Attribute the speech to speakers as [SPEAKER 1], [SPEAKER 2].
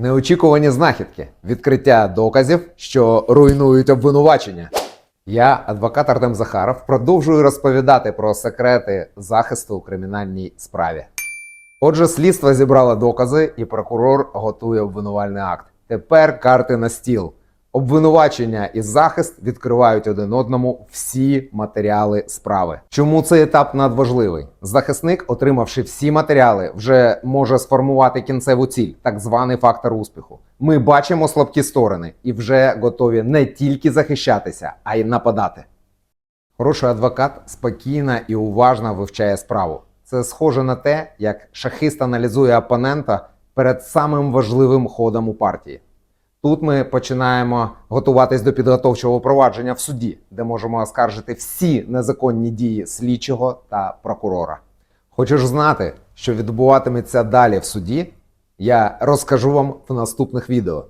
[SPEAKER 1] Неочікувані знахідки, відкриття доказів, що руйнують обвинувачення. Я, адвокат Артем Захаров, продовжую розповідати про секрети захисту у кримінальній справі. Отже, слідство зібрало докази, і прокурор готує обвинувальний акт. Тепер карти на стіл. Обвинувачення і захист відкривають один одному всі матеріали справи. Чому цей етап надважливий? Захисник, отримавши всі матеріали, вже може сформувати кінцеву ціль, так званий фактор успіху. Ми бачимо слабкі сторони і вже готові не тільки захищатися, а й нападати. Хороший адвокат спокійно і уважно вивчає справу. Це схоже на те, як шахист аналізує опонента перед самим важливим ходом у партії. Тут ми починаємо готуватись до підготовчого провадження в суді, де можемо оскаржити всі незаконні дії слідчого та прокурора. Хочеш знати, що відбуватиметься далі в суді? Я розкажу вам в наступних відео.